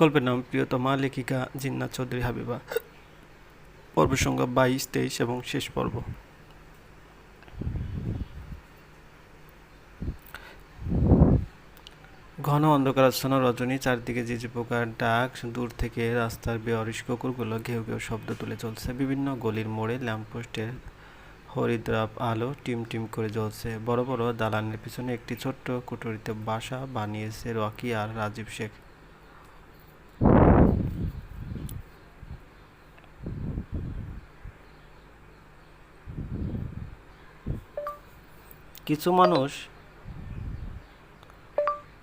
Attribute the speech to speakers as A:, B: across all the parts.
A: গল্পের নাম প্রিয়তমা লেখিকা জিন্নাত চৌধুরী হাবিবা। পর্ব সংখ্যা বাইশ, তেইশ এবং শেষ পর্ব। ঘন অন্ধকার অন্ধকারাচ্ছন্ন রজনী, চারদিকে ঝিঝি পোকার ডাক, দূর থেকে রাস্তার বেয়ারিশ কুকুরগুলো ঘেউ ঘেউ শব্দ তুলে চলছে। বিভিন্ন গলির মোড়ে ল্যাম্পপোস্টের হরিদ্রাপ আলো টিম টিম করে জ্বলছে। বড় বড় দালানের পিছনে একটি ছোট্ট কুঠুরিতে বাসা বানিয়েছে রকি আর রাজীব শেখ। কিছু মানুষ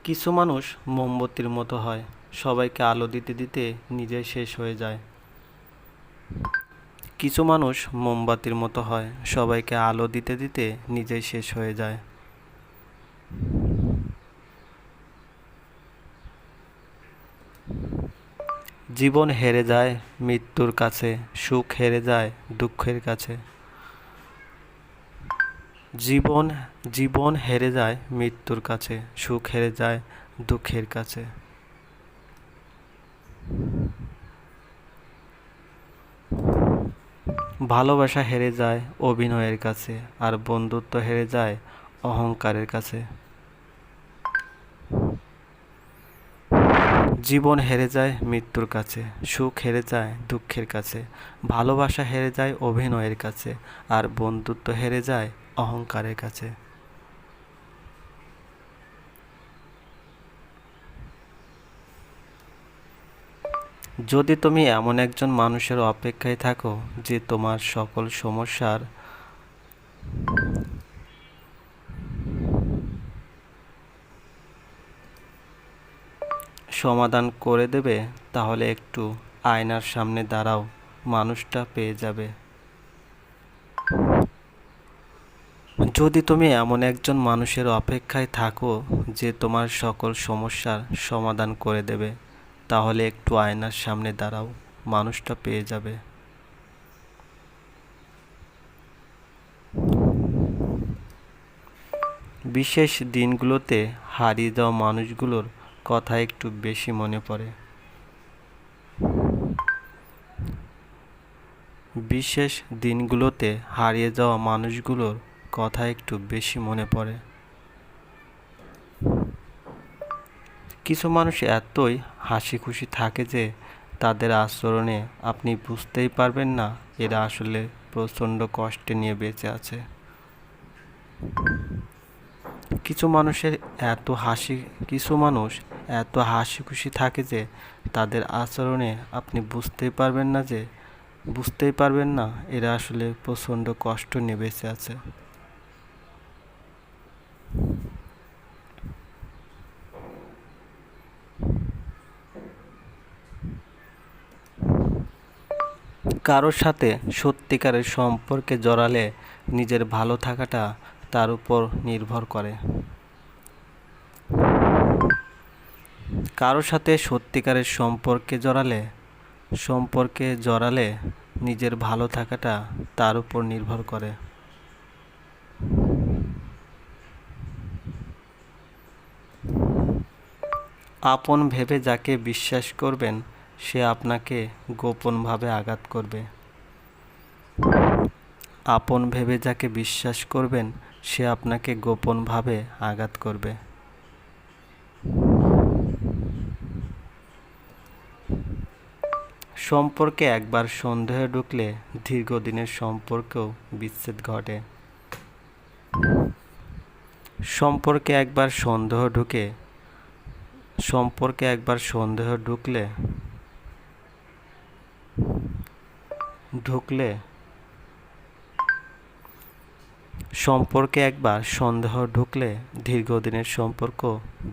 A: কিছু মানুষ মোমবাতির মতো হয়। সবাইকে আলো দিতে দিতে নিজেই শেষ হয়ে যায়। কিছু মানুষ মোমবাতির মতো হয়। সবাইকে আলো দিতে দিতে নিজেই শেষ হয়ে যায়। জীবন হেরে যায় মৃত্যুর কাছে, সুখ হেরে যায় দুঃখের কাছে। জীবন জীবন হেরে যায় মৃত্যুর কাছে, সুখ হেরে যায় দুঃখের কাছে। ভালোবাসা হেরে যায় অভিনয়ের কাছে, আর বন্ধুত্ব হেরে যায় অহংকারের কাছে। জীবন হেরে যায় মৃত্যুর কাছে, সুখ হেরে যায় দুঃখের কাছে, ভালোবাসা হেরে যায় অভিনয়ের কাছে, আর বন্ধুত্ব হেরে যায় অহংকারের কাছে। যদি তুমি এমন একজন মানুষের অপেক্ষায় থাকো যে তোমার সকল সমস্যার সমাধান করে দেবে, তাহলে একটু আয়নার সামনে দাঁড়াও, মানুষটা পেয়ে যাবে। যদি তুমি এমন একজন মানুষের অপেক্ষায় থাকো যে তোমার সকল সমস্যার সমাধান করে দেবে, তাহলে একটু আয়নার সামনে দাঁড়াও, মানুষটা পেয়ে যাবে। বিশেষ দিনগুলোতে হারিয়ে যাওয়া মানুষগুলোর কথা একটু বেশি মনে পড়ে। বিশেষ দিনগুলোতে হারিয়ে যাওয়া মানুষগুলোর কথা একটু বেশি মনে পড়ে। কিছু মানুষ এতই হাসি খুশি থাকে যে তাদের আচরণে আপনি বুঝতেই পারবেন না এরা আসলে প্রচণ্ড কষ্টে নিয়ে বেঁচে আছে। কিছু মানুষের এত হাসি, কিছু মানুষ এত হাসি খুশি থাকে যে তাদের আচরণে আপনি বুঝতেই পারবেন না যে, বুঝতেই পারবেন না এরা আসলে প্রচণ্ড কষ্ট নিয়ে বেঁচে আছে। কারোর সাথে সত্যিকারের সম্পর্কে জড়ালে নিজের ভালো থাকাটা তার উপর নির্ভর করে। কারোর সাথে সত্যিকারের সম্পর্কে জড়ালে সম্পর্কে জড়ালে নিজের ভালো থাকাটা তার উপর নির্ভর করে। আপন ভেবে যাকে বিশ্বাস করবেন, সে আপনাকে গোপনভাবে আঘাত করবে। আপন ভেবে যাকে বিশ্বাস করবেন, সে আপনাকে গোপনভাবে আঘাত করবে। সম্পর্কে একবার সন্দেহ ঢুকলে দীর্ঘদিনের সম্পর্কেও বিচ্ছেদ ঘটে। সম্পর্কে একবার সন্দেহ ঢুকে, সম্পর্কে একবার সন্দেহ ঢুকলে ঢুকলে সম্পর্কে একবার সন্দেহ ঢুকলে দীর্ঘদিনের সম্পর্ক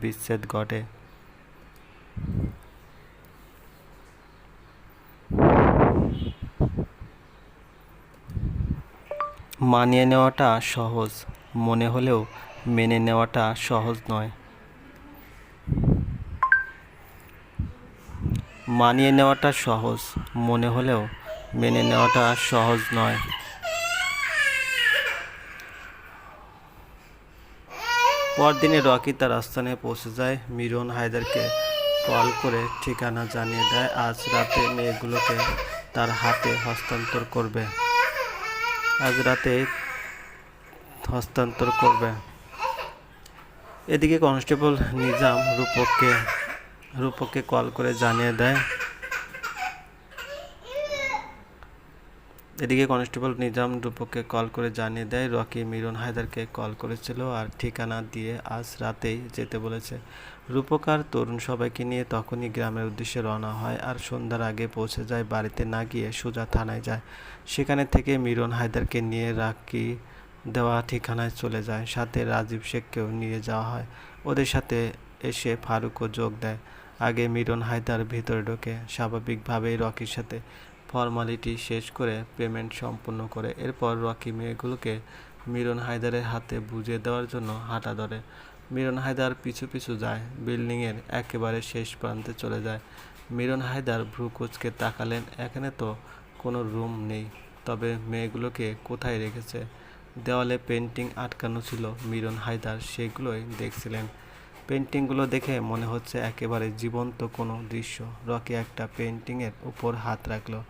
A: বিচ্ছেদ ঘটে। মানিয়ে নেওয়াটা সহজ, মনে হলেও মেনে নেওয়াটা সহজ নয়। মানিয়ে নেওয়াটা সহজ, মনে হলেও মেনে নেওয়াটা সহজ নয়। পরদিনে রকি তার আস্থানে পৌঁছে যায়, মিরন হায়দারকে কল করে ঠিকানা জানিয়ে দেয়, আজ রাতে মেয়েগুলোকে তার হাতে হস্তান্তর করবে। আজ রাতে হস্তান্তর করবে। এদিকে কনস্টেবল নিজাম রূপককে রূপককে কল করে জানিয়ে দেয় এদিকে কনস্টেবল নিজাম রূপককে কল করে জানিয়ে দেয়, রকি মিরন হায়দারকে কল করেছিল আর ঠিকানা দিয়ে আজ রাতেই যেতে বলেছে। রূপক আর তরুণ সবাইকে নিয়ে তখনই গ্রামের উদ্দেশ্যে রওনা হয় আর সন্ধ্যার আগে পৌঁছে যায় বাড়িতে না গিয়ে সোজা থানায় যায়। সেখানে থেকে মিরন হায়দারকে নিয়ে রাকি দেওয়া ঠিকানায় চলে যায়। সাথে রাজীব শেখকেও নিয়ে যাওয়া হয়। ওদের সাথে এসে ফারুকও যোগ দেয়। আগে মিরন হায়দার ভিতরে ঢোকে। স্বাভাবিকভাবেই রকির সাথে ফর্মালিটি শেষ করে পেমেন্ট সম্পূর্ণ করে এরপর রকি মেয়েগুলোকে মিরন হায়দারের হাতে বুঝিয়ে দেওয়ার জন্য হাঁটা ধরে। মিরন হায়দার পিছু পিছু যায়, বিল্ডিংয়ের একেবারে শেষ প্রান্তে চলে যায়। মিরন হায়দার ভ্রু কুচকে তাকালেন, এখানে তো কোনো রুম নেই, তবে মেয়েগুলোকে কোথায় রেখেছে? দেওয়ালে পেন্টিং আটকানো ছিল মিরন হায়দার, সেগুলোই দেখছিলেন। পেন্টিংগুলো দেখে মনে হচ্ছে একেবারে জীবন্ত কোনো দৃশ্য। রকি একটা পেন্টিংয়ের উপর হাত রাখল।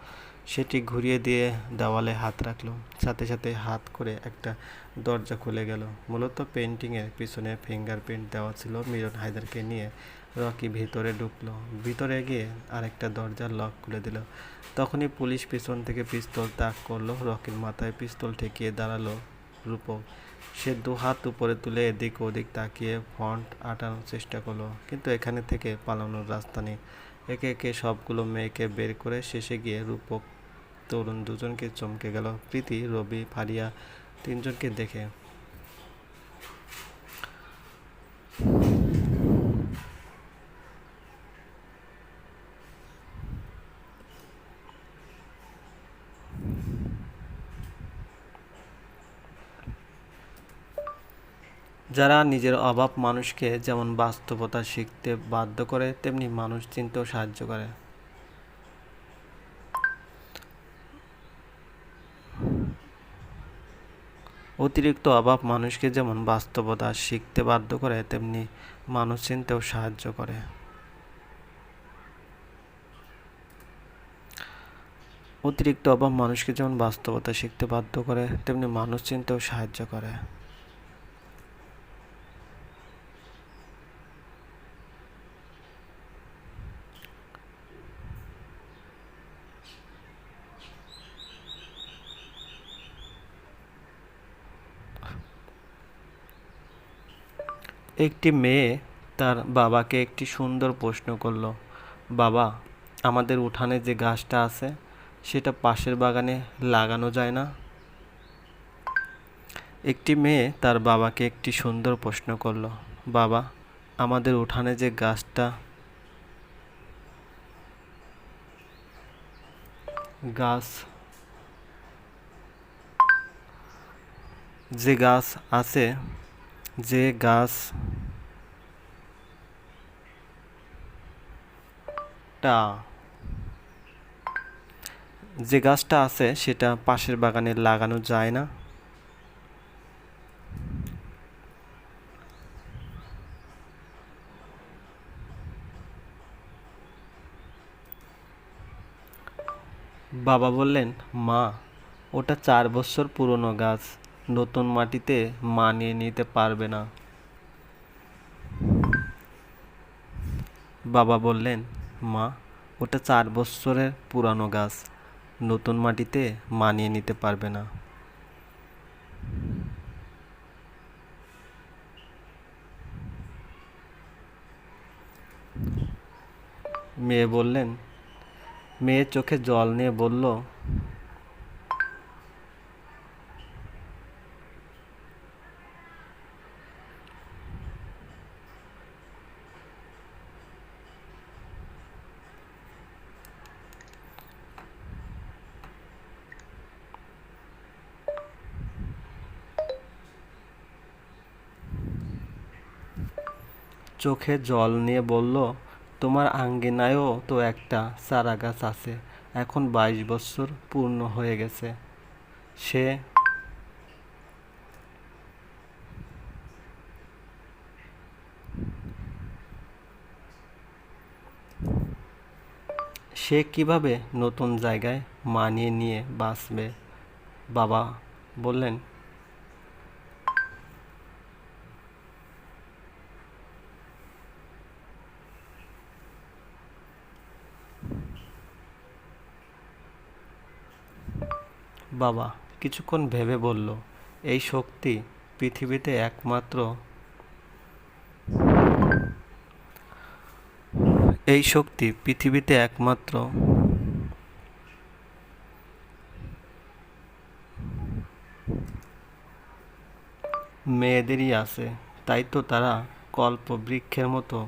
A: সেটি ঘুরিয়ে দিয়ে দেওয়ালে হাত রাখল। সাথে সাথে হাত করে একটা দরজা খুলে গেল। মূলত পেন্টিংয়ের পিছনে ফিঙ্গারপ্রিন্ট দেওয়া ছিল মিরন হায়দারকে নিয়ে। রকি ভিতরে ঢুকলো। ভিতরে গিয়ে আরেকটা দরজার লক খুলে দিল। তখনই পুলিশ পিছন থেকে পিস্তল তাক করল। রকির মাথায় পিস্তল ঠেকিয়ে দাঁড়াল রূপক। সে দু হাত উপরে তুলে এদিক ওদিক তাকিয়ে ফন্ট আটানোর চেষ্টা করল। কিন্তু এখানে থেকে পালানোর রাস্তা নেই। একে একে সবগুলো মেয়েকে বের করে শেষে গিয়ে রূপক, তরুণ দুজনকে চমকে গেল। প্রীতি, রবি, ফারিয়া তিনজনকে দেখে। যারা নিজের অভাব মানুষকে যেমন বাস্তবতা শিখতে বাধ্য করে, তেমনি মানুষ চিনতেও সাহায্য করে। অতিরিক্ত অভাব মানুষকে যেমন বাস্তবতা শিখতে বাধ্য করে, তেমনি মানুষ চিনতেও সাহায্য করে। অতিরিক্ত অভাব মানুষকে যেমন বাস্তবতা শিখতে বাধ্য করে, তেমনি মানুষ চিনতেও সাহায্য করে। একটি মেয়ে তার বাবাকে একটি সুন্দর প্রশ্ন করল, বাবা, আমাদের উঠানে যে গাছটা আছে, সেটা পাশের বাগানে লাগানো যায় না? একটি মেয়ে তার বাবাকে একটি সুন্দর প্রশ্ন করল, বাবা, আমাদের উঠানে যে গাছটা, গাছ, যে গাছ আছে যে গাছ টা, যে গাছটা আছে সেটা পাশের বাগানে লাগানো যায় না। বাবা বললেন, মা, ওটা চার বছর পুরনো গাছ। নতুন মাটিতে মানিয়ে নিতে পারবে না। বাবা বললেন, মা, ওটা চার বছরের পুরানো গাছ। নতুন মাটিতে মানিয়ে নিতে পারবে না। মেয়ে বললেন, মেয়ে চোখে জল নিয়ে বলল চোখে জল নিয়ে বলল, তোমার আঙ্গিনায়ও তো একটা চারা গাছ আছে, এখন বাইশ বছর পূর্ণ হয়ে গেছে। সে সে কীভাবে নতুন জায়গায় মানিয়ে নিয়ে বাঁচবে? বাবা বললেন বাবা কিছুক্ষণ ভেবে বলল, এই শক্তি পৃথিবীতে একমাত্র এই শক্তি পৃথিবীতে একমাত্র মেয়েদেরই আছে। তাই তো তারা কল্প বৃক্ষের মতো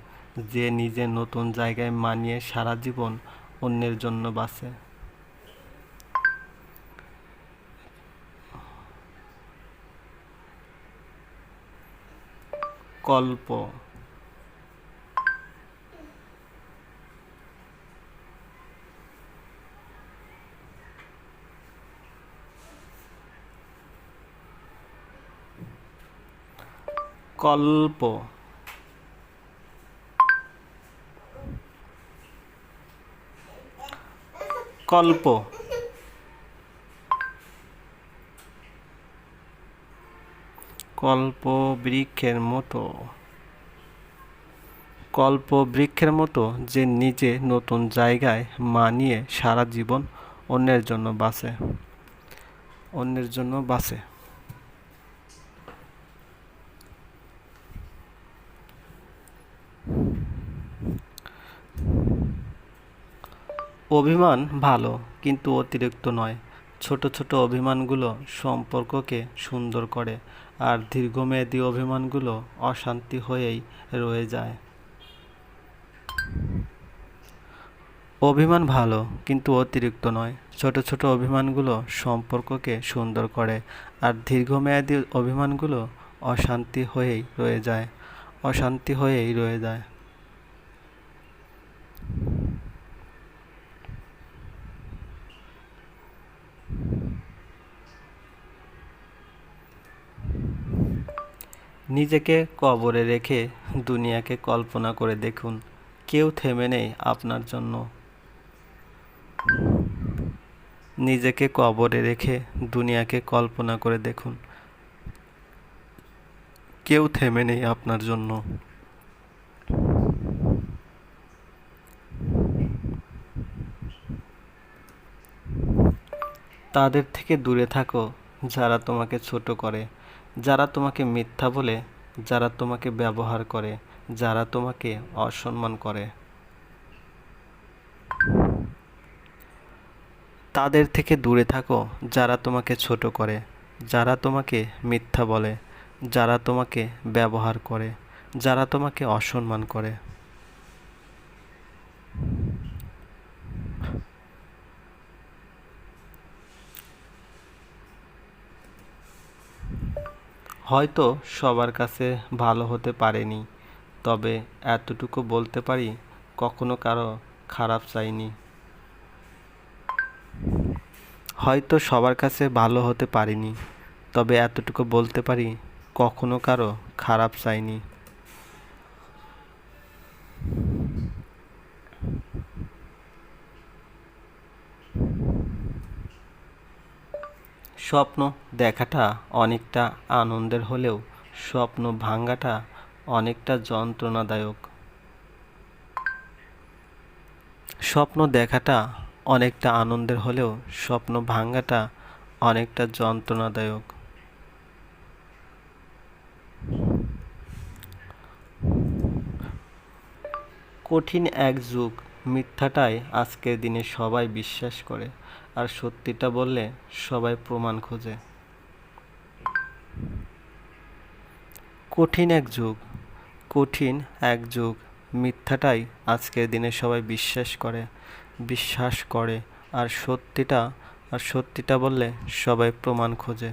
A: যে নিজের নতুন জায়গায় মানিয়ে সারা জীবন অন্যের জন্য বাঁচে। কল্প কল্প। কল্প। কল্প বৃক্ষের মতো। কল্প বৃক্ষের মতো যে নিজে নতুন জায়গায় মানিয়ে সারা জীবন অন্যের জন্য বাঁচে। অন্যের জন্য বাঁচে। অভিমান ভালো, কিন্তু অতিরিক্ত নয়। ছোট ছোট অভিমানগুলো সম্পর্ককে সুন্দর করে আর দীর্ঘমেয়াদী অভিমানগুলো অশান্তি হয়েই রয়ে যায়। অভিমান ভালো, কিন্তু অতিরিক্ত নয়। ছোট ছোট অভিমানগুলো সম্পর্ককে সুন্দর করে, আর দীর্ঘমেয়াদী অভিমানগুলো অশান্তি হয়েই রয়ে যায়। অশান্তি হয়েই রয়ে যায়। নিজেকে কবরে রেখে দুনিয়াকে কল্পনা করে দেখুন। কেউ থেমে নেই আপনার জন্য। নিজেকে কবরে রেখে দুনিয়াকে কল্পনা করে দেখুন। কেউ থেমে নেই আপনার জন্য। তাদের থেকে দূরে থাকো, যারা তোমাকে ছোট করে। যারা তোমাকে মিথ্যা বলে, যারা তোমাকে ব্যবহার করে, যারা তোমাকে অসম্মান করে। তাদের থেকে দূরে থাকো, যারা তোমাকে ছোট করে, যারা তোমাকে মিথ্যা বলে, যারা তোমাকে ব্যবহার করে, যারা তোমাকে অসম্মান করে। হয়তো সবার কাছে ভালো হতে পারেনি, তবে এতটুকু বলতে পারি কখনো কারও খারাপ চাইনি। হয়তো সবার কাছে ভালো হতে পারিনি, তবে এতটুকু বলতে পারি কখনো কারও খারাপ চাইনি। স্বপ্ন দেখাটা অনেকটা আনন্দের হলেও স্বপ্ন ভাঙাটা অনেকটা যন্ত্রণাদায়ক। স্বপ্ন দেখাটা অনেকটা আনন্দের হলেও স্বপ্ন ভাঙাটা অনেকটা যন্ত্রণাদায়ক। কঠিন এক যুগ মিথ্যাটাই আজকের দিনে সবাই বিশ্বাস করে। আর সত্যিটা বললে সবাই প্রমাণ খোঁজে। কঠিন এক যুগ, কঠিন এক যুগ, মিথ্যাটাই আজকের দিনে সবাই বিশ্বাস করে বিশ্বাস করে, আর সত্যিটা আর সত্যিটা বললে সবাই প্রমাণ খোঁজে।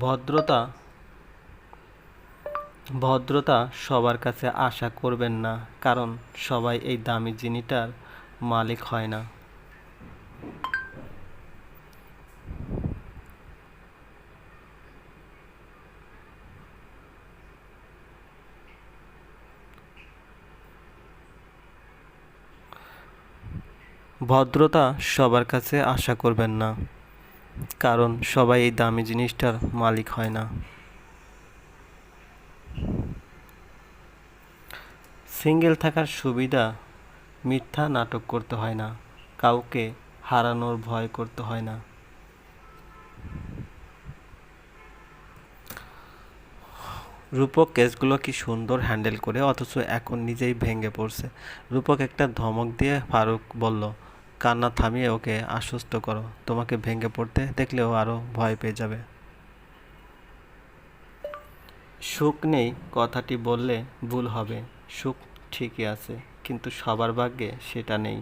A: ভদ্রতা ভদ্রতা সবার কাছে আশা করবেন না, কারণ সবাই এই দামি জিনিটার মালিক হয় না। ভদ্রতা সবার কাছে আশা করবেন না, কারণ সবাই এই দামি জিনিসটার মালিক হয় না। সিঙ্গেল থাকার সুবিধা মিথ্যা নাটক করতে হয় না, কাউকে হারানোর ভয় করতে হয় না। রূপক কেসগুলো কি সুন্দর হ্যান্ডেল করে, অথচ এখন নিজেই ভেঙে পড়ছে। রূপক একটা ধমক দিয়ে ফারুক বলল, কান্না থামিয়ে ওকে আশ্বস্ত করো, তোমাকে ভেঙে পড়তে দেখলেও আরও ভয় পেয়ে যাবে। সুখ নেই কথাটি বললে ভুল হবে। সুখ ঠিকই আছে, কিন্তু সবার ভাগ্যে সেটা নেই।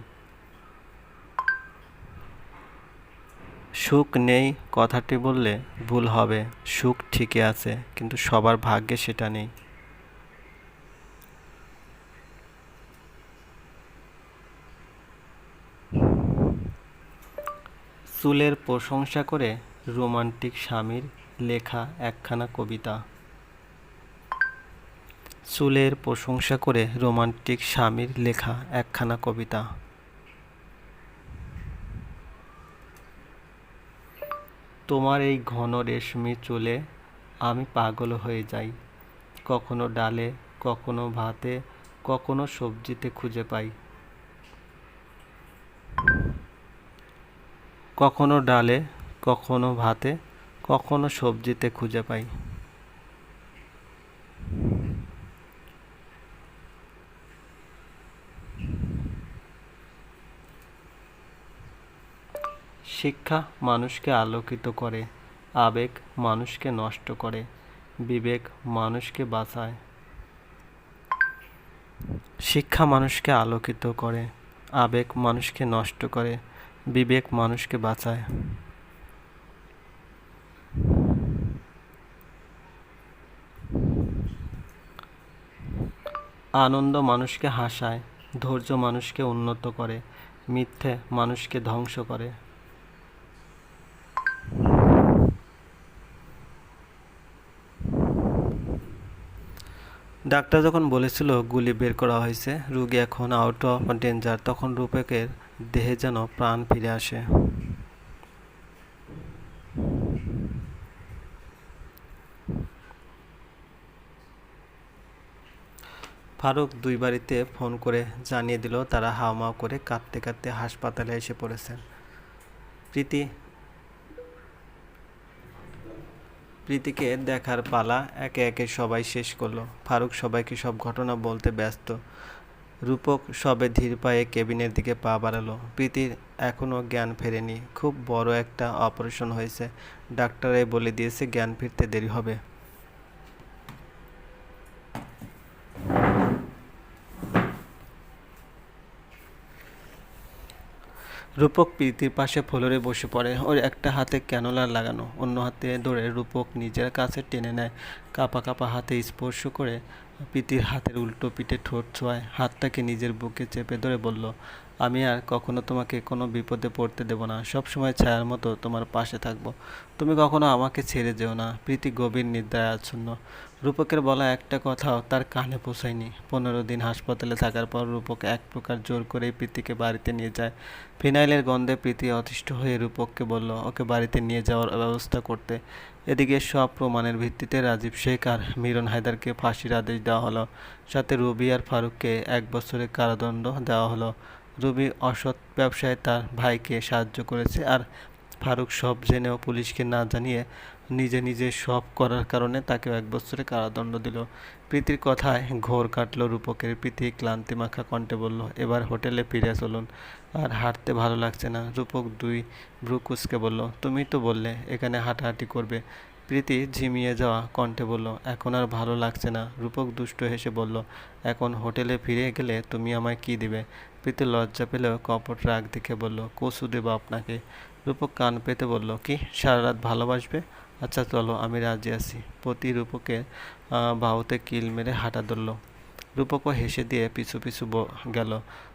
A: সুখ নেই কথাটি বললে ভুল হবে, সুখ ঠিকই আছে, কিন্তু সবার ভাগ্যে সেটা নেই। চুলের প্রশংসা করে রোমান্টিক স্বামীর লেখা একখানা কবিতা। চুলের প্রশংসা করে রোমান্টিক স্বামীর লেখা একখানা কবিতা। তোমার এই ঘন রেশমি চুলে আমি পাগল হয়ে যাই। কখনো ডালে, কখনো ভাতে, কখনো সবজিতে খুঁজে পাই। কখনো ডালে, কখনো ভাতে, কখনো সবজিতে খুঁজে পাই। শিক্ষা মানুষকে আলোকিত করে, আবেগ মানুষকে নষ্ট করে, বিবেক মানুষকে বাঁচায়। শিক্ষা মানুষকে আলোকিত করে, আবেগ মানুষকে নষ্ট করে, বিবেক মানুষকে বাঁচায়। আনন্দ মানুষকে হাসায়, ধৈর্য মানুষকে উন্নত করে, মিথ্যে মানুষকে ধ্বংস করে। ডাক্তার যখন বলেছিল গুলি বের করা হয়েছে, রুগী এখন আউট অফ ডেঞ্জার তখন রূপকের দেহে যেন প্রাণ ফিরে আসে। ফারুক দুই বাড়িতে ফোন করে জানিয়ে দিল, তারা হাওমাও করে কাঁদতে কাঁদতে হাসপাতালে এসে পড়েছেন। প্রীতি প্রীতিকে দেখার পালা একে একে সবাই শেষ করল। ফারুক সবাইকে সব ঘটনা বলতে ব্যস্ত। রূপক সবে ধীর পায়ে কেবিনের দিকে পা বাড়ালো। প্রীতির এখনও জ্ঞান ফেরেনি। খুব বড় একটা অপারেশন হয়েছে। ডাক্তারে বলে দিয়েছে জ্ঞান ফিরতে দেরি হবে। রূপক প্রীতির পাশে ফ্লোরে বসে পড়ে। ওর একটা হাতে ক্যানোলার লাগানো, অন্য হাতে ধরে রূপক নিজের কাছে টেনে নেয়। কাপা কাপা হাতে স্পর্শ করে প্রীতির হাতের উল্টো পিঠে ঠোঁট ছোঁয়ায়। হাতটাকে নিজের বুকে চেপে ধরে বলল আমি আর কখনো তোমাকে কোনো বিপদে পড়তে দেব না। সব সময় ছায়ার মতো তোমার পাশে থাকব। তুমি কখনো আমাকে ছেড়ে যেও না। প্রীতি গভীর নিদ্রায় আচ্ছন্ন। রূপকের বলা একটা কথাও তার কানে পোষায়নি পনেরো দিন হাসপাতালে থাকার পর রূপক এক প্রকার জোর করেই প্রীতিকে বাড়িতে নিয়ে যায়। ফিনাইলের গন্ধে প্রীতি অতিষ্ঠ হয়ে রূপককে বলল, ওকে বাড়িতে নিয়ে যাওয়ার ব্যবস্থা করতে। এদিকে সব প্রমাণের ভিত্তিতে রাজীব শেখ আর মিরন হায়দারকে ফাঁসির আদেশ দেওয়া হলো। সাথে রবি আর ফারুককে এক বছরের কারাদণ্ড দেওয়া হলো। রবি অসৎ ব্যবসায় তার ভাইকে সাহায্য করেছে আর ফারুক সব জেনেও পুলিশকে না জানিয়ে নিজে নিজে সব করার কারণে তাকেও এক বছরে কারাদণ্ড দিল। প্রীতির কথায় ঘোর কাটল রূপকের। প্রীতি ক্লান্তি মাখা কণ্ঠে বলল, এবার হোটেলে ফিরে চলুন। আর হাঁটতে ভালো লাগছে না। রূপক দুই ব্রুকুসকে বলল, তুমি তো বললে, এখানে হাঁটাহাঁটি করবে। প্রীতি ঝিমিয়ে যাওয়া কণ্ঠে বলল, এখন আর ভালো লাগছে না। রূপক দুষ্ট হেসে বলল, এখন হোটেলে ফিরে গেলে তুমি আমায় কি দিবে? প্রীতি লজ্জা পেলেও কপট রাগ দেখে বলল কচু দেবো আপনাকে? রূপক কান পেতে বলল, কি? সারা রাত ভালোবাসবে? আচ্ছা চলো, আমি রাজি আছি। প্রতি রূপকের বাহুতে কিল মেরে হাঁটা ধরল। রূপকও হেসে দিয়ে পিছু পিছু গেল।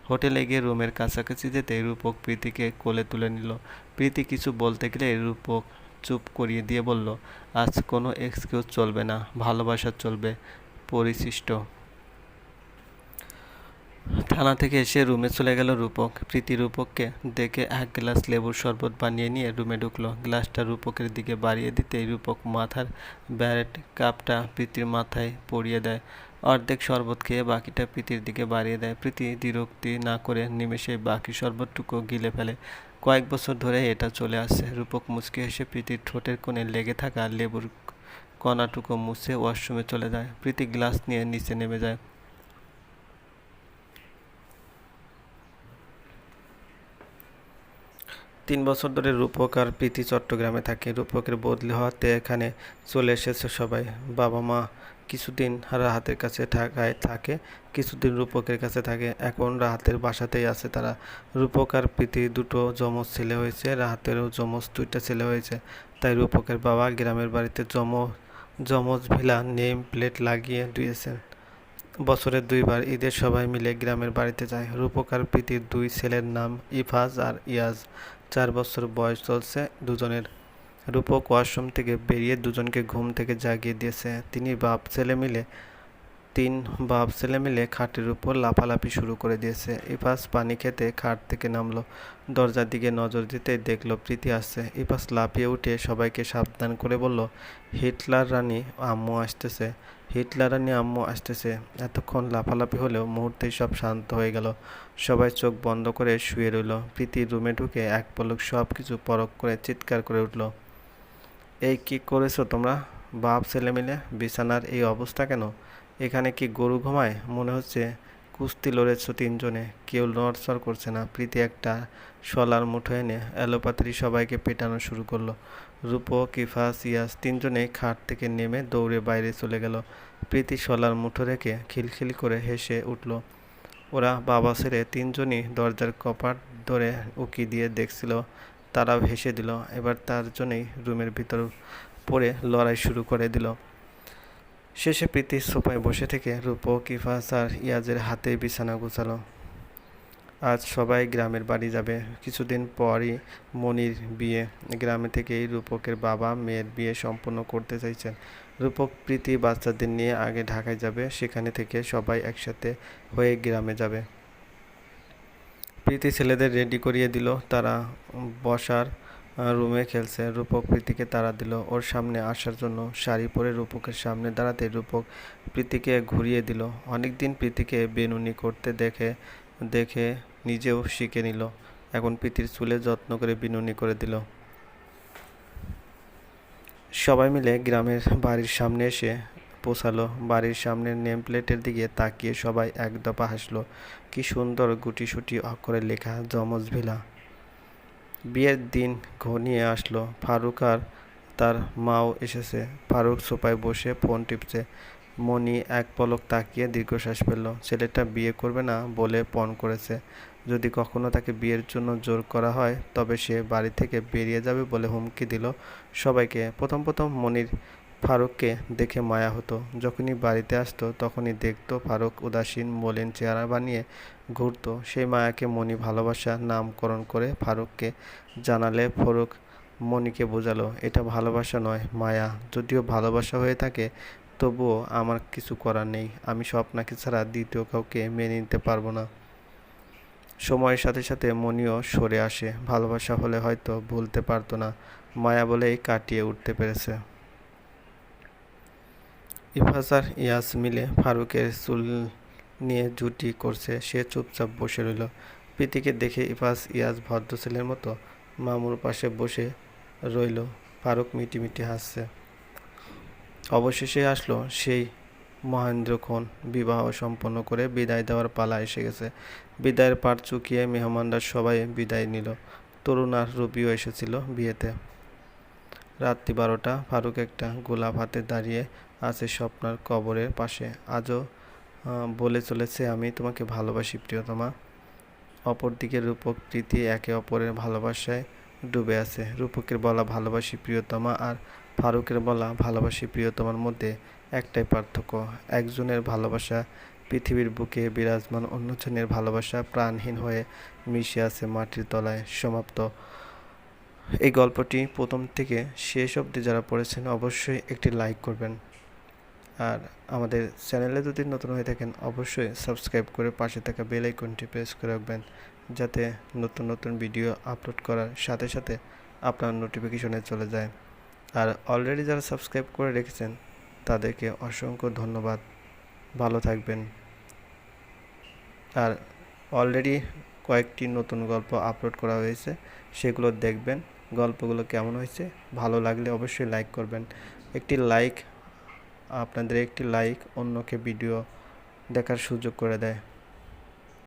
A: হোটেলে গিয়ে রুমের কাছাকাছি যেতে রূপক প্রীতিকে কোলে তুলে নিল। প্রীতি কিছু বলতে গেলে রূপক চুপ করিয়ে দিয়ে বলল, আজ কোনো এক্সকিউজ চলবে না, ভালোবাসা চলবে, পরিশিষ্ট। থানা থেকে এসে রুমে চলে গেল রূপক। প্রীতি রূপককে দেখে এক গ্লাস লেবুর শরবত বানিয়ে নিয়ে রুমে ঢুকলো। গ্লাসটা রূপকের দিকে বাড়িয়ে দিতেই রূপক মাথার ব্যারেট কাপটা প্রীতির মাথায় পরিয়ে দেয়। অর্ধেক শরবত খেয়ে বাকিটা প্রীতির দিকে বাড়িয়ে দেয়। প্রীতি দ্বিরুক্তি না করে নিমেষে বাকি শরবতটুকু গিলে ফেলে। কয়েক বছর ধরে এটা চলে আসছে। রূপক মুচকি হেসে প্রীতির ঠোঁটের কোণে লেগে থাকা লেবুর কণাটুকু মুছে ওয়াশরুমে চলে যায়। প্রীতি গ্লাস নিয়ে নিচে নেমে যায়। তিন বছর ধরে রূপক আর প্রীতি চট্টগ্রামে থাকে। রূপকের বদলি হওয়াতে এখানে চলে এসেছে সবাই। বাবা মা কিছুদিন রাহাতের কাছে ঢাকায় থাকে, কিছুদিন রূপকের কাছে থাকে। এখন রাহাতের বাসাতেই আছে তারা। রূপক আর প্রীতি দুটো যমজ ছেলে হয়েছে রাহাতেরও যমজ দুইটা ছেলে হয়েছে। তাই রূপকের বাবা গ্রামের বাড়িতে যম, যমজ ভিলা নেম প্লেট লাগিয়ে দিয়েছেন। বছরে দুইবার ঈদের সবাই মিলে গ্রামের বাড়িতে যায়। রূপক আর প্রীতির দুই ছেলের নাম ইফাজ আর ইয়াজ। চার বছর বয়স চলছে, দুজনের রূপক ওয়াশরুম থেকে বেরিয়ে দুজনকে ঘুম থেকে জাগিয়ে দিয়েছে। তিনি বাপ, ছেলে মিলে, তিন বাপ, ছেলে মিলে খাটের উপর লাফালাফি শুরু করে দিয়েছে। ইফাস পানি খেতে খাট থেকে নামলো। দরজার দিকে নজর দিতে দেখল, প্রীতি আসছে। ইফাস লাফিয়ে উঠে সবাইকে সাবধান করে বলল, হিটলার রানী, আম্মু আসতেছে। হিটলার রানী আম্মু আসতেছে। এতক্ষণ লাফালাফি হলেও মুহূর্তেই সব শান্ত হয়ে গেল। সবাই চোখ বন্ধ করে শুয়ে রইল। প্রীতি রুমে ঢুকে এক পলক সব কিছু পরখ করে চিৎকার করে উঠল, এই কি করেছ তোমরা? বাপ, ছেলে মিলে? বিছানার এই অবস্থা কেন? এখানে কি গরু ঘুমায়? মনে হচ্ছে কুস্তি লড়েছ তিনজনে। কেউ নড়চড় করছে না। প্রীতি একটা শলার মুঠো এনে অ্যালোপাথি সবাইকে পেটানো শুরু করল। রূপো কিফাস ইয়াস তিনজনেই খাট থেকে নেমে দৌড়ে বাইরে চলে গেল। প্রীতি শলার মুঠো রেখে খিলখিল করে হেসে উঠল। ওরা বাবা ছেড়ে তিনজনই দরজার কপাট ধরে উকি দিয়ে দেখছিল। তারাও হেসে দিল। এবার তার জন্যই রুমের ভিতর পড়ে লড়াই শুরু করে দিল। শেষে প্রীতি সোফায় বসে থেকে রূপক কিফাস আর ইয়াজের হাতে বিছানা গুছালো। আজ সবাই গ্রামের বাড়ি যাবে। কিছুদিন পরই মনির বিয়ে। গ্রামে থেকেই রূপকের বাবা মেয়ের বিয়ে সম্পন্ন করতে চাইছেন। রূপক, প্রীতি বাচ্চাদের নিয়ে আগে ঢাকায় যাবে, সেখানে থেকে সবাই একসাথে হয়ে গ্রামে যাবে। প্রীতি ছেলেদের রেডি করিয়ে দিল। তারা বসার রুমে খেলছে। রূপক, প্রীতিকে তাড়া দিল। ওর সামনে আসার জন্য শাড়ি পরে রূপকের সামনে দাঁড়াতে রূপক প্রীতিকে ঘুরিয়ে দিল। অনেকদিন প্রীতিকে বেনুনি করতে দেখে দেখে নিজেও শিখে নিল। এখন প্রীতির চুলে যত্ন করে বিনুনি করে দিল। সবাই মিলে গ্রামের বাড়ির সামনে এসে পৌঁছালো। বাড়ির সামনের নেম প্লেটের দিকে তাকিয়ে সবাই এক দফা হাসলো। কি সুন্দর গুটিসুটি অক্ষরে লেখা, যমজ ভিলা। বিয়ের দিন ঘনিয়ে আসলো। ফারুক আর তার মাও এসেছে। ফারুক সোফায় বসে ফোন টিপছে। মনি এক পলক তাকিয়ে দীর্ঘশ্বাস ফেলল। ছেলেটা বিয়ে করবে না বলে পণ করেছে। যদি কখনো তাকে বিয়ের জন্য জোর করা হয়, তবে সে বাড়ি থেকে বেরিয়ে যাবে বলে হুমকি দিল। সবাইকে প্রথম প্রথম মনির ফারুককে দেখে মায়া হতো। যখনই বাড়িতে আসতো, তখনই দেখতো ফারুক উদাসীন, মলিন চেহারা বানিয়ে ঘুরতো। সেই মায়াকে মনি ভালোবাসা নামকরণ করে ফারুককে জানালে ফারুক মনিকে বোঝালো, এটা ভালোবাসা নয়, মায়া। যদিও ভালোবাসা হয়ে থাকে তবুও আমার কিছু করার নেই। আমি স্বপ্নাকে ছাড়া দ্বিতীয় কাউকে মেনে নিতে পারব না। সময়ের সাথে সাথে মনিও সরে আসে। ভালোবাসা হলে হয়তো ভুলতে পারতো না। মায়া বলেই কাটিয়ে উঠতে পেরেছে। ইফাজার ইয়াস মিলে ফারুকের চুল নিয়ে জুটি করছে। সে চুপচাপ বসে রইল। প্রীতিকে দেখে ইফাজ, ইয়াস ভদ্র ছেলের মতো মামুর পাশে বসে রইল। ফারুক মিটি মিটি হাসছে। অবশেষে আসলো সেই মহেন্দ্রক্ষণ, বিবাহ সম্পন্ন করে বিদায় দেওয়ার পালা এসে গেছে। বিদায়ের পাট চুকিয়ে মেহমানরা সবাই বিদায় নিল। তরুণ আর রবিও এসেছিল বিয়েতে। রাত্রি বারোটা, ফারুক একটা গোলাপ হাতে দাঁড়িয়ে আছে স্বপ্নার কবরের পাশে। আজও বলে চলেছে, আমি তোমাকে ভালোবাসি, প্রিয়তমা। অপরদিকে রূপক প্রীতি একে অপরের ভালোবাসায় ডুবে আছে। রূপকের বলা ভালোবাসি, প্রিয়তমা, আর ফারুকের বলা ভালোবাসি প্রিয়তমার মধ্যে একটাই পার্থক্য। একজনের ভালোবাসা পৃথিবীর বুকে বিরাজমান, অন্যজনের ভালোবাসা প্রাণহীন হয়ে মিশে আছে মাটির তলায় সমাপ্ত। এই গল্পটি প্রথম থেকে শেষ অবধি যারা পড়েছেন অবশ্যই একটি লাইক করবেন। আর আমাদের চ্যানেলে যদি নতুন হয়ে থাকেন, অবশ্যই সাবস্ক্রাইব করে পাশে থাকা বেল আইকনটি প্রেস করে রাখবেন, যাতে নতুন নতুন ভিডিও আপলোড করার সাথে সাথে আপনার নোটিফিকেশনে চলে যায়। আর অলরেডি যারা সাবস্ক্রাইব করে রেখেছেন, তাদেরকে অসংখ্য ধন্যবাদ। ভালো থাকবেন। আর অলরেডি কয়েকটি নতুন গল্প আপলোড করা হয়েছে, সেগুলো দেখবেন, গল্পগুলো কেমন হয়েছে, ভালো লাগলে অবশ্যই লাইক করবেন। একটি লাইক আপনাদের একটি লাইক অন্যকে ভিডিও দেখার সুযোগ করে দেয়।